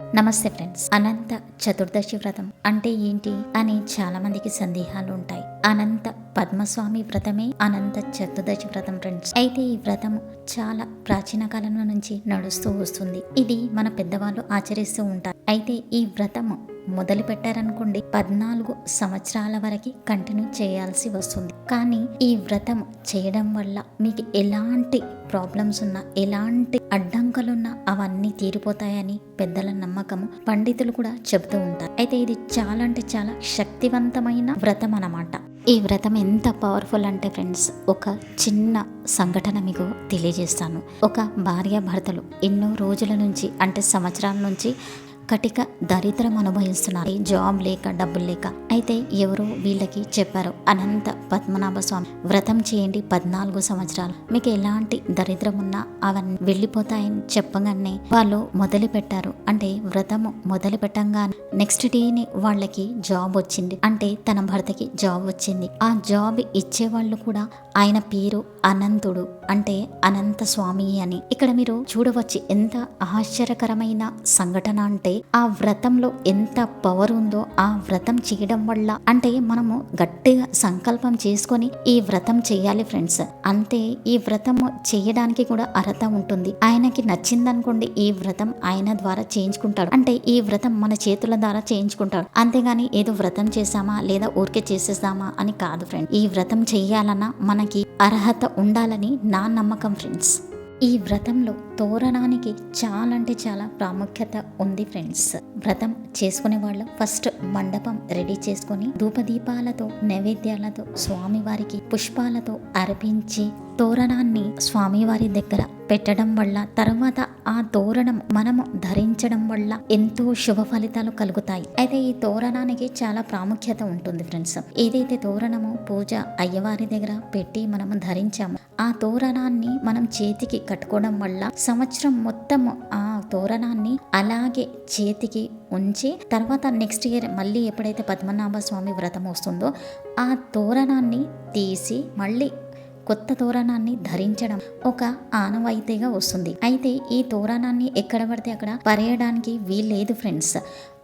నమస్తే ఫ్రెండ్స్. అనంత చతుర్దశి వ్రతం అంటే ఏంటి అని చాలా మందికి సందేహాలు ఉంటాయి. అనంత పద్మస్వామి వ్రతమే అనంత చతుర్దశి వ్రతం ఫ్రెండ్స్. అయితే ఈ వ్రతం చాలా ప్రాచీన కాలం నుంచి నడుస్తూ వస్తుంది. ఇది మన పెద్దవాళ్ళు ఆచరిస్తూ ఉంటారు. అయితే ఈ వ్రతం మొదలు పెట్టారనుకోండి పద్నాలుగు సంవత్సరాల వరకు కంటిన్యూ చేయాల్సి వస్తుంది. కానీ ఈ వ్రతం చేయడం వల్ల మీకు ఎలాంటి ప్రాబ్లమ్స్ ఉన్నా ఎలాంటి అడ్డంకులున్నా అవన్నీ తీరిపోతాయని పెద్దల నమ్మకము పండితులు కూడా చెబుతూ ఉంటారు. అయితే ఇది చాలా అంటే చాలా శక్తివంతమైన వ్రతం అన్నమాట. ఈ వ్రతం ఎంత పవర్ఫుల్ అంటే ఫ్రెండ్స్ ఒక చిన్న సంఘటన మీకు తెలియజేస్తాను. ఒక భార్య భర్తలు ఎన్నో రోజుల నుంచి అంటే సంవత్సరాల నుంచి కటిక దరిద్రం అనుభవిస్తున్నారు. జాబ్ లేక డబ్బులు లేక. అయితే ఎవరో వీళ్ళకి చెప్పారు అనంత పద్మనాభ స్వామి వ్రతం చేయండి పద్నాలుగు సంవత్సరాలు. మీకు ఎలాంటి దరిద్రం ఉన్నా అవన్నీ వెళ్ళిపోతాయని చెప్పగానే వాళ్ళు మొదలు పెట్టారు. అంటే వ్రతము మొదలు పెట్టంగా నెక్స్ట్ డేని వాళ్ళకి జాబ్ వచ్చింది. అంటే తన భర్తకి జాబ్ వచ్చింది. ఆ జాబ్ ఇచ్చే వాళ్ళు కూడా ఆయన పేరు అనంతుడు. అంటే అనంత స్వామి అని. ఇక్కడ మీరు చూడవచ్చు ఎంత ఆశ్చర్యకరమైన సంఘటన అంటే ఆ వ్రతంలో ఎంత పవర్ ఉందో ఆ వ్రతం చేయడం వల్ల. అంటే మనము గట్టిగా సంకల్పం చేసుకొని ఈ వ్రతం చేయాలి ఫ్రెండ్స్. అంతే ఈ వ్రతం చేయడానికి కూడా అర్హత ఉంటుంది. ఆయనకి నచ్చిందనుకోండి ఈ వ్రతం ఆయన ద్వారా చేయించుకుంటాడు. అంటే ఈ వ్రతం మన చేతుల ద్వారా చేయించుకుంటాడు. అంతేగాని ఏదో వ్రతం చేసామా లేదా ఊరికే చేసేసామా అని కాదు ఫ్రెండ్ ఈ వ్రతం చేయాలన్నా మనకి అర్హత ఉండాలని నా నమ్మకం ఫ్రెండ్స్ ఈ వ్రతంలో తోరణానికి చాలా అంటే చాలా ప్రాముఖ్యత ఉంది ఫ్రెండ్స్. వ్రతం చేసుకునే వాళ్ళు. ఫస్ట్ మండపం రెడీ చేసుకొని ధూపదీపాలతో నైవేద్యాలతో స్వామివారికి పుష్పాలతో అర్పించి తోరణాన్ని స్వామివారి దగ్గర పెట్టడం వల్ల తర్వాత ఆ తోరణం మనము ధరించడం వల్ల ఎంతో శుభ ఫలితాలు కలుగుతాయి. అయితే ఈ తోరణానికి చాలా ప్రాముఖ్యత ఉంటుంది ఫ్రెండ్స్. ఏదైతే తోరణము పూజ అయ్యవారి దగ్గర పెట్టి మనము ధరించాము ఆ తోరణాన్ని మనం చేతికి కట్టుకోవడం వల్ల సంవత్సరం మొత్తం ఆ తోరణాన్ని అలాగే చేతికి ఉంచి తర్వాత నెక్స్ట్ ఇయర్ మళ్ళీ ఎప్పుడైతే పద్మనాభ స్వామి వ్రతం వస్తుందో ఆ తోరణాన్ని తీసి మళ్ళీ కొత్త తోరణాన్ని ధరించడం ఒక ఆనవాయితీగా వస్తుంది. అయితే ఈ తోరణాన్ని ఎక్కడ పడితే అక్కడ పరేయడానికి వీల్లేదు ఫ్రెండ్స్.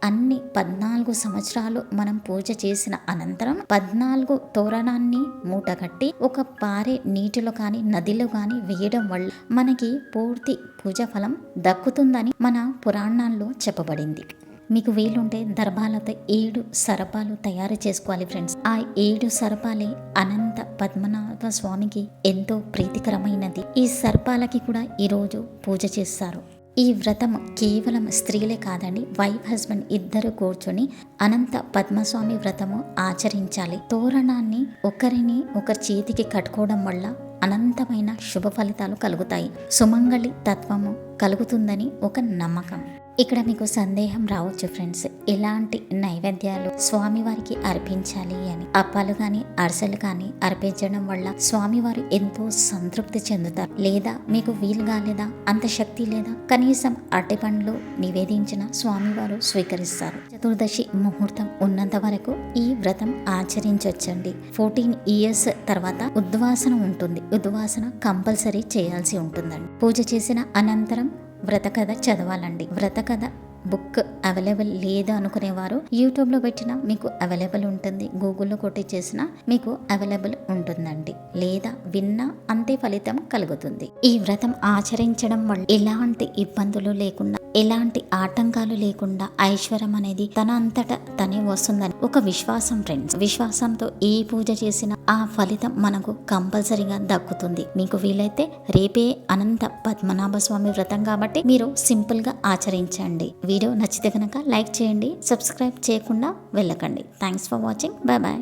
అన్ని పద్నాలుగు సంవత్సరాలు మనం పూజ చేసిన అనంతరం పద్నాలుగు తోరణాన్ని మూట కట్టి ఒక పారే నీటిలో కానీ నదిలో కానీ వేయడం వల్ల మనకి పూర్తి పూజ ఫలం దక్కుతుందని మన పురాణాల్లో చెప్పబడింది. మీకు వీలుంటే దర్భాలతో ఏడు సరపాలు తయారు చేసుకోవాలి ఫ్రెండ్స్ ఆ ఏడు సరపాలే అనంత పద్మనాభ స్వామికి ఎంతో ప్రీతికరమైనది. ఈ సర్పాలకి కూడా ఈరోజు పూజ చేస్తారు. ఈ వ్రతం కేవలం స్త్రీలే కాదండి వైఫ్ హస్బెండ్ ఇద్దరు కూర్చొని అనంత పద్మస్వామి వ్రతము ఆచరించాలి. తోరణాన్ని ఒకరిని ఒకరి చేతికి కట్టుకోవడం వల్ల అనంతమైన శుభ ఫలితాలు కలుగుతాయి. సుమంగళి తత్వము కలుగుతుందని ఒక నమ్మకం. ఇక్కడ మీకు సందేహం రావచ్చు ఫ్రెండ్స్ ఎలాంటి నైవేద్యాలు స్వామివారికి అర్పించాలి అని? అప్పాలు కానీ అరసలు కానీ అర్పించడం వల్ల స్వామివారు ఎంతో సంతృప్తి చెందుతారు. లేదా మీకు వీలు కాలేదా అంత శక్తి లేదా కనీసం అరటిపండ్లు నివేదించిన స్వామివారు స్వీకరిస్తారు. చతుర్దశి ముహూర్తం ఉన్నంత వరకు ఈ వ్రతం ఆచరించవచ్చండి ఫోర్టీన్ ఇయర్స్ తర్వాత ఉద్వాసన ఉంటుంది. ఉద్వాసన కంపల్సరీ చేయాల్సి ఉంటుందండి. పూజ చేసిన అనంతరం వ్రత కథ చదవాలండి. వ్రత కథ బుక్ అవైలబుల్ లేదు అనుకునేవారు యూట్యూబ్లో పెట్టినా మీకు అవైలబుల్ ఉంటుంది. గూగుల్లో కొట్టి చేసినా మీకు అవైలబుల్ ఉంటుందండి. లేదా విన్నా అంతే ఫలితం కలుగుతుంది. ఈ వ్రతం ఆచరించడం వల్ల ఎలాంటి ఇబ్బందులు లేకుండా ఎలాంటి ఆటంకాలు లేకుండా ఐశ్వర్యం అనేది తన అంతట తనే వస్తుందని ఒక విశ్వాసం ఫ్రెండ్స్ విశ్వాసంతో ఏ పూజ చేసినా ఆ ఫలితం మనకు కంపల్సరీగా దక్కుతుంది. మీకు వీలైతే రేపే అనంత పద్మనాభ స్వామి వ్రతం కాబట్టి మీరు సింపుల్గా ఆచరించండి. వీడియో నచ్చితే కనుక లైక్ చేయండి సబ్స్క్రైబ్ చేయకుండా వెళ్ళకండి. Thanks for watching bye bye